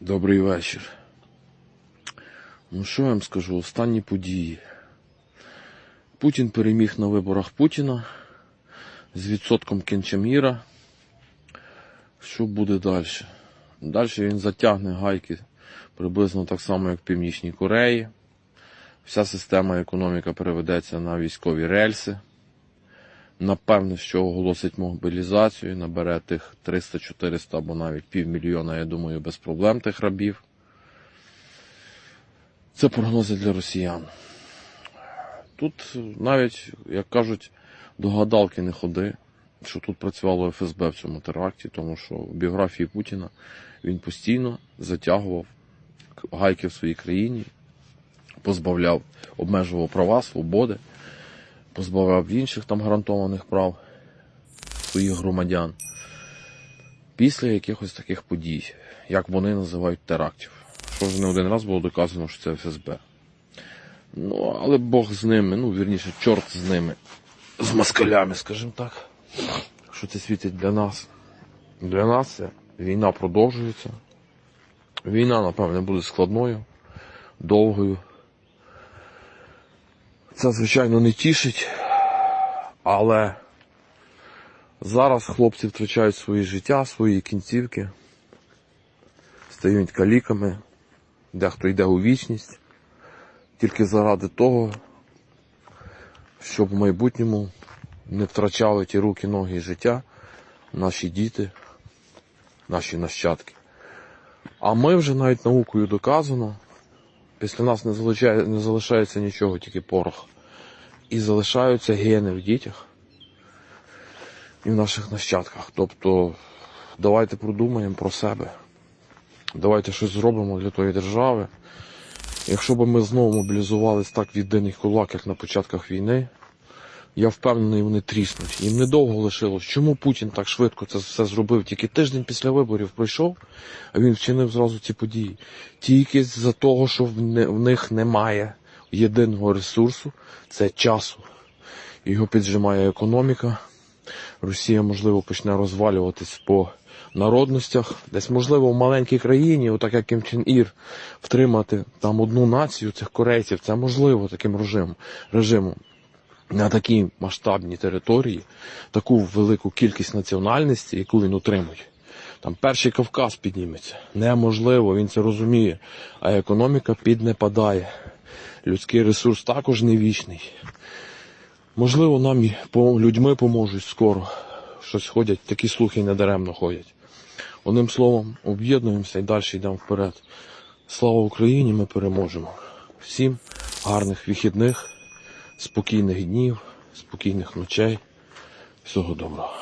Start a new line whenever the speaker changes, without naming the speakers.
Добрий вечір. Ну що я вам скажу? Останні події. Путін переміг на виборах Путіна з відсотком Кенчаміра. Що буде далі? Далі він затягне гайки приблизно так само, як в Північній Кореї. Вся система економіка переведеться на військові рельси. Напевно, що оголосить мобілізацію, набере тих 300-400 або навіть півмільйона, я думаю, без проблем тих рабів. Це прогнози для росіян. Тут навіть, як кажуть, до гадалки не ходи, що тут працювало ФСБ в цьому теракті, тому що в біографії Путіна він постійно затягував гайки в своїй країні, позбавляв, обмежував права, свободи позбавляв інших там гарантованих прав своїх громадян після якихось таких подій, як вони називають терактів. Що вже не один раз було доказано, що це ФСБ. Ну, але Бог з ними, ну, вірніше, чорт з ними, з москалями, скажімо так. Що це світить для нас? Для нас це війна продовжується. Війна, напевне, буде складною, довгою. Це, звичайно, не тішить, але зараз хлопці втрачають свої життя, свої кінцівки, стають каліками, дехто йде у вічність, тільки заради того, щоб в майбутньому не втрачали ті руки, ноги і життя наші діти, наші нащадки. А ми вже навіть наукою доказано, Після нас не залишає, не залишається нічого, тільки порох. І залишаються гени в дітях і в наших нащадках. Тобто давайте продумаємо про себе. Давайте щось зробимо для тої держави. Якщо б ми знову мобілізувалися так в єдиний кулак, як на початках війни, я впевнений, вони тріснуть. Їм недовго лишилось. Чому Путін так швидко це все зробив? Тільки тиждень після виборів пройшов, а він вчинив зразу ці події. Тільки з-за того, що в них немає єдиного ресурсу, це часу. Його піджимає економіка. Росія, можливо, почне розвалюватись по народностях. Десь, можливо, в маленькій країні, отак як Кім Чен Ір, втримати там одну націю цих корейців. Це можливо таким режимом. На такій масштабній території таку велику кількість національностей, яку він утримує. Там перший Кавказ підніметься. Неможливо, він це розуміє. А економіка піднепадає. Людський ресурс також не вічний. Можливо, нам і людьми поможуть скоро. Щось ходять, такі слухи недаремно ходять. Одним словом, об'єднуємося і далі йдемо вперед. Слава Україні, ми переможемо. Всім гарних вихідних спокійних днів, спокійних ночей. Всього доброго.